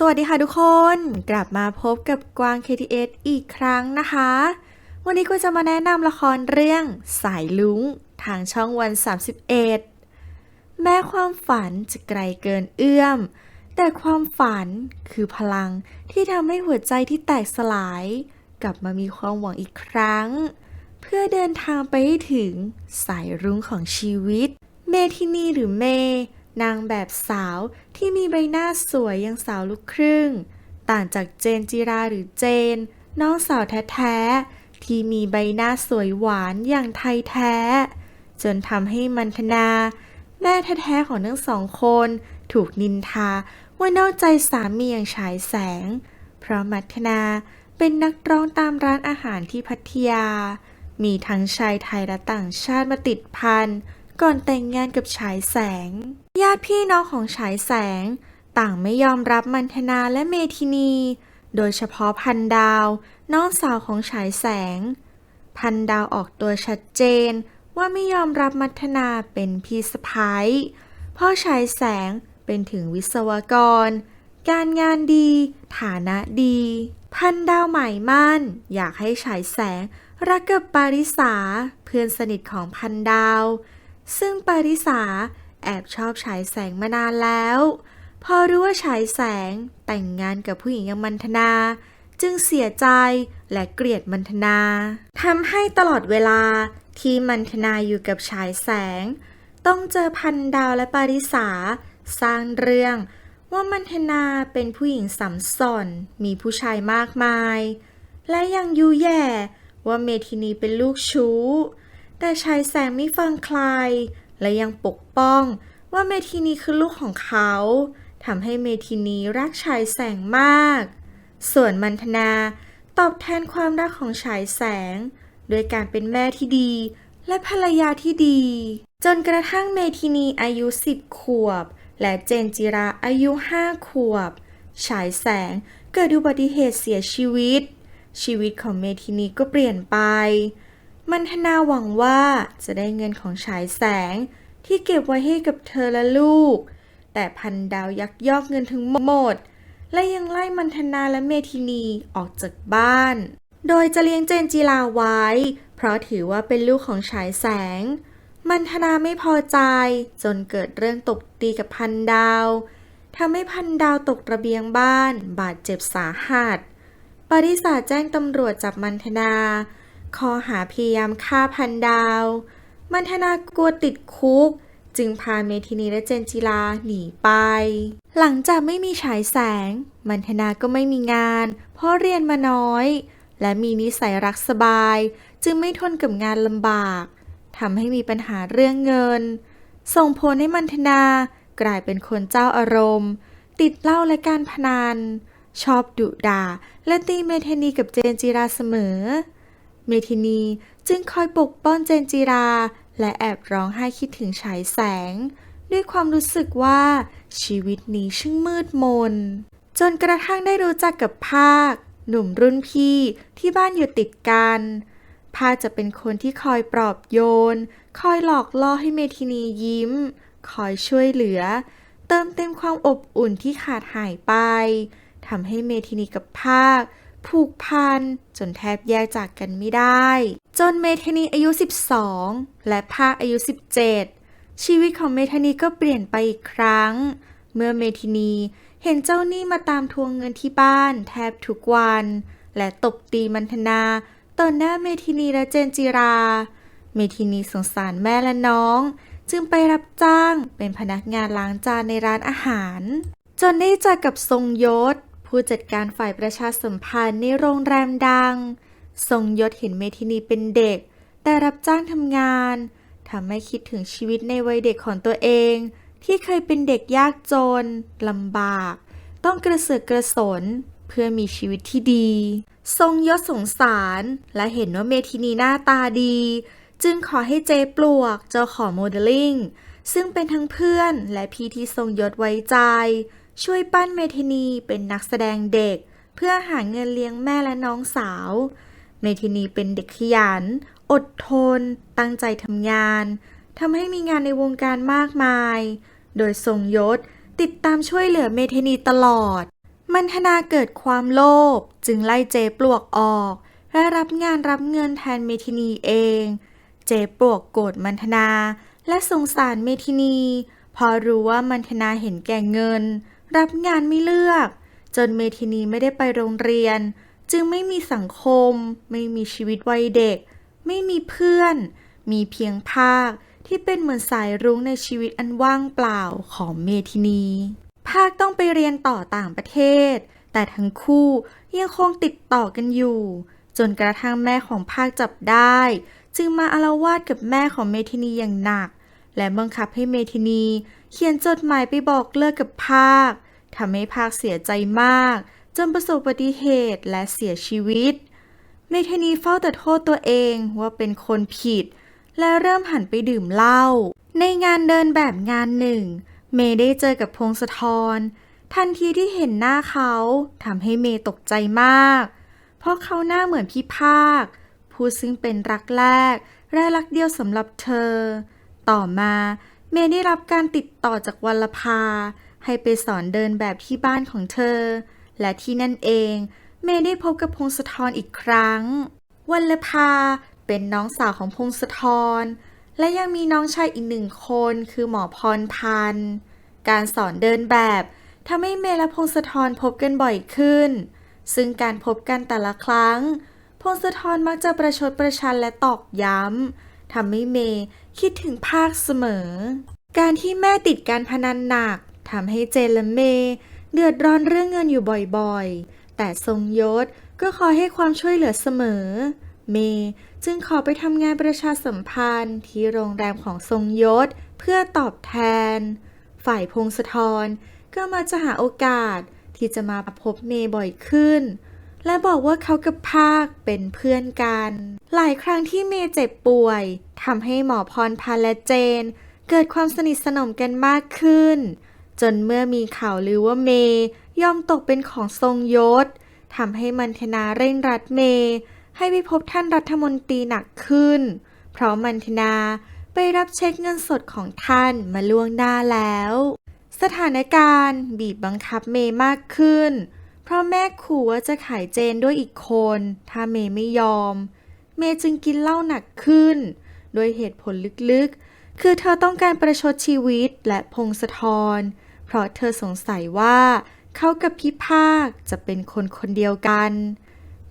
สวัสดีค่ะทุกคน กลับมาพบกับกวาง KTS อีกครั้งนะคะ วันนี้ก็จะมาแนะนำละครเรื่องสายลุงทางช่องวัน 31 แม้ความฝันจะไกลเกินเอื้อม แต่ความฝันคือพลังที่ทำให้หัวใจที่แตกสลาย กลับมามีความหวังอีกครั้ง เพื่อเดินทางไปให้ถึงสายรุ้งของชีวิต เมทินีหรือเม นางแบบสาวที่มีใบหน้าสวยอยังสาวลูกครึ่ง ต่างจากเจนจิราหรือเจน น้องสาวแท้ๆ ที่มีใบหน้าสวยหวานอย่างไทยแท้ จนทำให้มันธนา แม่แท้ๆของทั้งสองคน ถูกนินทาว่านอกใจสามีอย่างฉายแสง เพราะมัทนาเป็นนักร้องตามร้านอาหารที่พัทยา มีทั้งชายไทยและต่างชาติมาติดพัน ก่อนแต่งงานกับฉายแสง ญาติพี่น้องของฉายแสง ต่างไม่ยอมรับมันธนาและเมทินี โดยเฉพาะพันดาว น้องสาวของฉายแสง พันดาวออกตัวชัดเจนว่าไม่ยอมรับมัทนาเป็นพี่สะพ้ายพ่อฉายแสงเป็นถึงวิศวกร การงานดี ฐานะดี พันดาวใหม่มั่น อยากให้ฉายแสงรักกับปาริสาเพื่อนสนิทของพันดาว ซึ่งปาริสาแอบชอบฉายแสงมานานแล้ว พอรู้ว่าฉายแสงแต่งงานกับผู้หญิงอย่างมันธนา จึงเสียใจและเกลียดมันธนาทำให้ตลอดเวลาที่มันธนาอยู่กับฉายแสง ต้องเจอพันดาวและปาริสาสร้างเรื่องว่ามันธนาเป็นผู้หญิงสัมสอนมีผู้ชายมากมาย และยังยูแย่ว่าเมทินีเป็นลูกชู้ แต่ชายแสงไม่ฟังใคร และยังปกป้องว่าเมทินีคือลูกของเขาทำให้เมทินีรักชายแสงมาก ส่วนมันธนาตอบแทนความรักของฉายแสง โดยการเป็นแม่ที่ดี และภรรยาที่ดี จนกระทั่งเมทินีอายุสิบขวบ และเจนจิราอายุห้าขวบ ฉายแสงเกิดอุบัติเหตุเสียชีวิต ชีวิตของเมทินีก็เปลี่ยนไป มันธนาหวังว่าจะได้เงินของฉายแสงที่เก็บไว้ให้กับเธอและลูก แต่พันดาวยักยอกเงินทั้งหมด และยังไล่มันธนาและเมทินีออกจากบ้าน โดยจะเลี้ยงเจนจีลาไว้ เพราะถือว่าเป็นลูกของฉายแสง มันธนาไม่พอใจจนเกิดเรื่องตบตีกับพันดาวทำให้พันดาวตกระเบียงบ้าน บาดเจ็บสาหัส ปริษาแจ้งตำรวจจับมันธนา ข้อหาพยายามฆ่าพันดาว มันธนากลัวติดคุก จึงพาเมทินีและเจนจิลาหนีไป หลังจากไม่มีฉายแสง มันธนาก็ไม่มีงาน เพราะเรียนมาน้อย และมีนิสัยรักสบาย จึงไม่ทนกับงานลำบากทำให้มีปัญหาเรื่องเงิน ส่งผลให้มันธนากลายเป็นคนเจ้าอารมณ์ ติดเหล้าและการพนันชอบดุด่าและตีเมทินีกับเจนจิราเสมอ เมทินีจึงคอยปกป้องเจนจิรา และแอบร้องไห้คิดถึงฉายแสง ด้วยความรู้สึกว่าชีวิตนี้ช่างมืดมน จนกระทั่งได้รู้จักกับภาค หนุ่มรุ่นพี่ที่บ้านอยู่ติดกันภาคจะเป็นคนที่คอยปลอบโยน คอยหลอกล่อให้เมทินียิ้ม คอยช่วยเหลือ เติมเต็มความอบอุ่นที่ขาดหายไปทำให้เมทินีกับภาค ผูกพันจนแทบแยกจากกันไม่ได้ จนเมทานีอายุ 12 และภาคอายุ 17 ชีวิตของเมทานีก็เปลี่ยนไปอีกครั้ง เมื่อเมทินีเห็นเจ้าหนี้มาตามทวงเงินที่บ้าน แทบทุกวัน และตบตีมันธนาต่อหน้าเมทินีและเจนจิรา เมทินีสงสารแม่และน้อง จึงไปรับจ้างเป็นพนักงานล้างจานในร้านอาหาร จนได้เจอกับทรงยศ ผู้จัดการฝ่ายประชาสัมพันธ์ในโรงแรมดัง ทรงยศเห็นเมทินีเป็นเด็ก แต่รับจ้างทำงานทำให้คิดถึงชีวิตในวัยเด็กของตัวเอง ที่เคยเป็นเด็กยากจนลำบาก ต้องกระเสือกกระสนเพื่อมีชีวิตที่ดี ทรงยศสงสารและเห็นว่าเมทินีหน้าตาดี จึงขอให้เจปลวกเจ้าของโมเดลลิ่งซึ่งเป็นทั้งเพื่อนและพี่ที่ทรงยศไว้ใจ ช่วยปั้นเมทินีเป็นนักแสดงเด็ก เพื่อหาเงินเลี้ยงแม่และน้องสาว เมทินีเป็นเด็กขยัน อดทน ตั้งใจทำงานทำให้มีงานในวงการมากมาย โดยทรงยศติดตามช่วยเหลือเมทินีตลอด มันธนาเกิดความโลภจึงไล่เจปลวกออกและรับงานรับเงินแทนเมทินีเอง เจปลวกโกรธมันธนาและสงสารเมทินี พอรู้ว่ามันธนาเห็นแก่เงิน รับงานไม่เลือก จนเมทินีไม่ได้ไปโรงเรียน จึงไม่มีสังคม ไม่มีชีวิตวัยเด็ก ไม่มีเพื่อน มีเพียงภาคที่เป็นเหมือนสายรุ้งในชีวิตอันว่างเปล่าของเมทินี ภาคต้องไปเรียนต่อต่างประเทศ แต่ทั้งคู่ยังคงติดต่อกันอยู่ จนกระทั่งแม่ของภาคจับได้ จึงมาอาละวาดกับแม่ของเมทินีอย่างหนัก และบังคับให้เมทินี เขียนจดหมายไปบอกเลิกกับภาคทำให้ภาคเสียใจมาก จนประสบอุบัติเหตุและเสียชีวิต เมทินีเฝ้าแต่โทษตัวเองว่าเป็นคนผิด และเริ่มหันไปดื่มเหล้าในงานเดินแบบงานหนึ่ง เมย์ได้เจอกับพงศธรทันทีที่เห็นหน้าเขาทำให้เมย์ตกใจมาก เพราะเขาหน้าเหมือนพี่ภาค ผู้ซึ่งเป็นรักแรกและรักเดียวสำหรับเธอ ต่อมา เมย์ได้รับการติดต่อจากวัลภา ให้ไปสอนเดินแบบที่บ้านของเธอ และที่นั่นเอง เมย์ได้พบกับพงศธรอีกครั้ง วัลภาเป็นน้องสาวของพงศธร และยังมีน้องชายอีกหนึ่งคนคือหมอพรพันธ์การสอนเดินแบบทำให้เมย์และพงศธรพบกันบ่อยขึ้น ซึ่งการพบกันแต่ละครั้ง พงศธรมักจะประชดประชันและตอกย้ำ ทำให้เมย์คิดถึงภาคเสมอ การที่แม่ติดการพนันหนักทำให้เจนและเมย์เดือดร้อนเรื่องเงินอยู่บ่อยๆ แต่ทรงยศก็คอยให้ความช่วยเหลือเสมอ เมย์จึงขอไปทำงานประชาสัมพันธ์ที่โรงแรมของทรงยศเพื่อตอบแทน ฝ่ายพงศธรก็มาจะหาโอกาสที่จะมาพบเมย์บ่อยขึ้น และบอกว่าเขากับภาคเป็นเพื่อนกัน หลายครั้งที่เมย์เจ็บป่วยทำให้หมอพรพันและเจน เกิดความสนิทสนมกันมากขึ้น จนเมื่อมีข่าวลือว่าเมย์ยอมตกเป็นของทรงยศทำให้มันธนาเร่งรัดเมย์ให้ไปพบท่านรัฐมนตรีหนักขึ้น เพราะมันธนาไปรับเช็คเงินสดของท่านมาล่วงหน้าแล้ว สถานการณ์บีบบังคับเมย์มากขึ้น เพราะแม่ขู่ว่าจะขายเจนด้วยอีกคน ถ้าเมย์ไม่ยอม เมย์จึงกินเหล้าหนักขึ้น โดยเหตุผลลึกๆ คือเธอต้องการประชดชีวิตและพงศธร เพราะเธอสงสัยว่าเขากับพี่ภาคจะเป็นคนคนเดียวกัน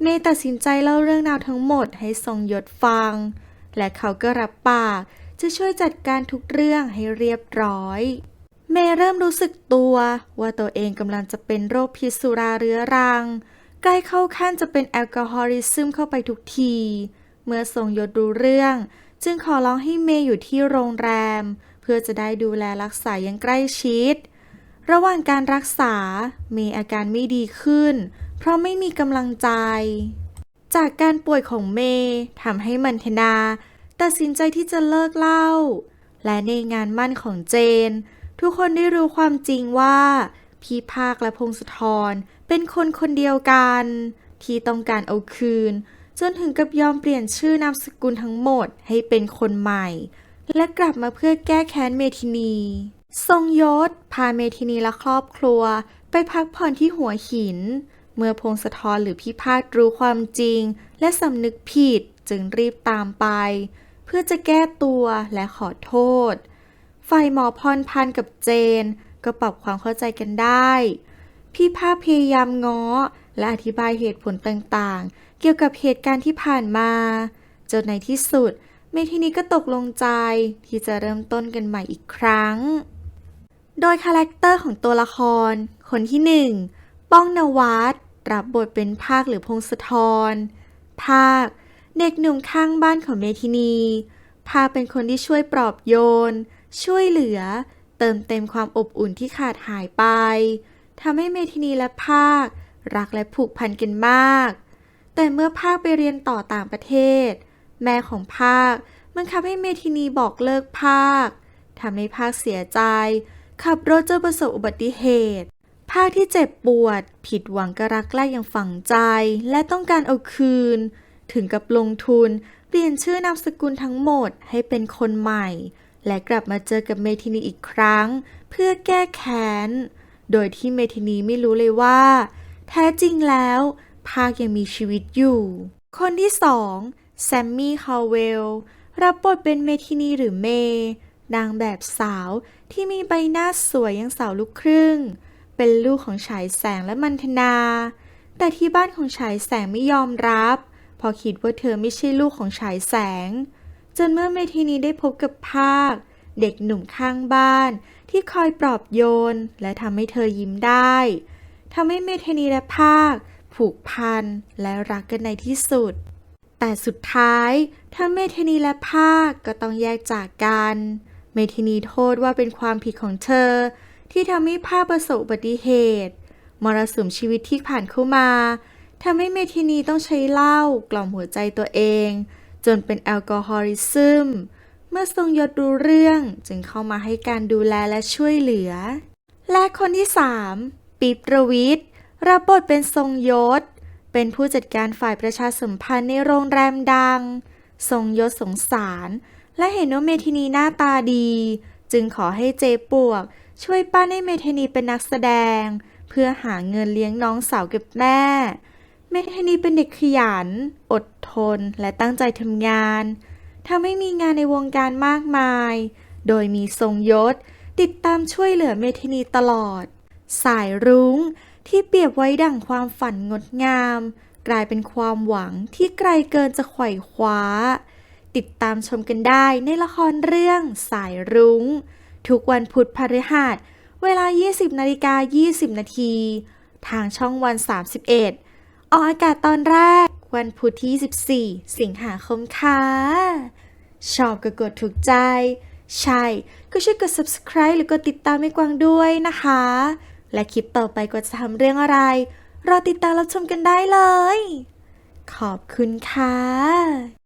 เมย์ตัดสินใจเล่าเรื่องราวทั้งหมดให้ทรงยศฟัง และเขาก็รับปากจะช่วยจัดการทุกเรื่องให้เรียบร้อย เมย์เริ่มรู้สึกตัวว่าตัวเองกำลังจะเป็นโรคพิษสุราเรื้อรัง ใกล้เข้าขั้นจะเป็นแอลกอฮอลิซึมเข้าไปทุกที เมื่อทรงยศรู้เรื่อง จึงขอร้องให้เมย์อยู่ที่โรงแรม เพื่อจะได้ดูแลรักษาอย่างใกล้ชิด ระหว่างการรักษา เมย์อาการไม่ดีขึ้น เพราะไม่มีกำลังใจ จากการป่วยของเมย์ทำให้มันธนาตัดสินใจที่จะเลิกเหล้าและในงานมั่นของเจน ทุกคนได้รู้ความจริงว่า พี่ภาคและพงศธรเป็นคนคนเดียวกัน ที่ต้องการเอาคืน จนถึงกับยอมเปลี่ยนชื่อนามสกุลทั้งหมดให้เป็นคนใหม่ และกลับมาเพื่อแก้แค้นเมทินี ทรงยศ พาเมทินีและครอบครัว ไปพักผ่อนที่หัวหิน เมื่อพงศธรหรือพี่ภาครู้ความจริง และสำนึกผิดจึงรีบตามไป เพื่อจะแก้ตัวและขอโทษ ฝ่ายหมอพรพันกับเจน ก็ปรับความเข้าใจกันได้ พี่ภาคพยายามง้อ และอธิบายเหตุผลต่างๆ เกี่ยวกับเหตุการณ์ที่ผ่านมา จนในที่สุด เมทินีก็ตกลงใจที่จะเริ่มต้นกันใหม่อีกครั้ง โดยคาแรคเตอร์ของตัวละคร คนที่หนึ่งป้องนวัดรับบทเป็นภาคหรือพงศธร ภาค เด็กหนุ่มข้างบ้านของเมทินี ภาคเป็นคนที่ช่วยปลอบโยน ช่วยเหลือ เติมเต็มความอบอุ่นที่ขาดหายไปทำให้เมทินีและภาค รักและผูกพันกันมาก แต่เมื่อภาคไปเรียนต่อต่างประเทศ แม่ของภาคบังคับให้เมทินีบอกเลิกภาคทำให้ภาคเสียใจ ขับรถจนประสบอุบัติเหตุ ภาคที่เจ็บปวด ผิดหวังกบรักแรกอย่างฝังใจ และต้องการเอาคืน ถึงกับลงทุน เปลี่ยนชื่อนามสกุลทั้งหมดให้เป็นคนใหม่ และกลับมาเจอกับเมทินีอีกครั้ง เพื่อแก้แค้น โดยที่เมทินีไม่รู้เลยว่า แท้จริงแล้ว ภาคยังมีชีวิตอยู่ คนที่สองแซมมี่คาเวลรับบทเป็นเมทินีหรือเม นางแบบสาวที่มีใบหน้าสวยอยังสาวลูกครึ่ง เป็นลูกของฉายแสงและมันธนา แต่ที่บ้านของฉายแสงไม่ยอมรับเพราะคิดว่าเธอไม่ใช่ลูกของฉายแสง จนเมื่อเมทินีได้พบกับภาค เด็กหนุ่มข้างบ้าน ที่คอยปลอบโยน และทำให้เธอยิ้มได้ทำให้เมทินีและภาค ผูกพันและรักกันในที่สุด แต่สุดท้ายทั้งเมทินีและภาคก็ต้องแยกจากกัน เมทินีโทษว่าเป็นความผิดของเธอ ที่ทำให้ภาคประสบอุบัติเหตุ มรสุมชีวิตที่ผ่านเข้ามาทำให้เมทินีต้องใช้เหล้ากล่อมหัวใจตัวเอง จนเป็นแอลกอฮอลิซึม เมื่อทรงยศรู้เรื่องจึงเข้ามาให้การดูแลและช่วยเหลือ และคนที่ 3ปิ๊บประวิทย์รับบทเป็นทรงยศ เป็นผู้จัดการฝ่ายประชาสัมพันธ์ในโรงแรมดัง ทรงยศสงสาร และเห็นว่าเมทินีหน้าตาดี จึงขอให้เจปวก ช่วยป้าให้เมทินีเป็นนักแสดง เพื่อหาเงินเลี้ยงน้องสาวกับแม่ เมทินีเป็นเด็กขยัน อดทนและตั้งใจทำงานทำให้มีงานในวงการมากมาย โดยมีทรงยศ ติดตามช่วยเหลือเมทินีตลอด สายรุ้งที่เปรียบไว้ดั่งความฝันงดงาม กลายเป็นความหวังที่ไกลเกินจะไขว่คว้า ติดตามชมกันได้ในละครเรื่องสายรุง้ง ทุกวันพุธพฤหัส เวลา 20นาฬิกา20 นาที ทางช่องวัน 31 ออกอากาศตอนแรก วันพุธที่ 14 สิงหาคมค่ะ ชอบก็กดถูกใจ ใช่ ก็ช่วยกด subscribe หรือกดติดตามให้กวางด้วยนะคะ และคลิปต่อไปก็จะทำเรื่องอะไร รอติดตามรับชมกันได้เลย ขอบคุณค่ะ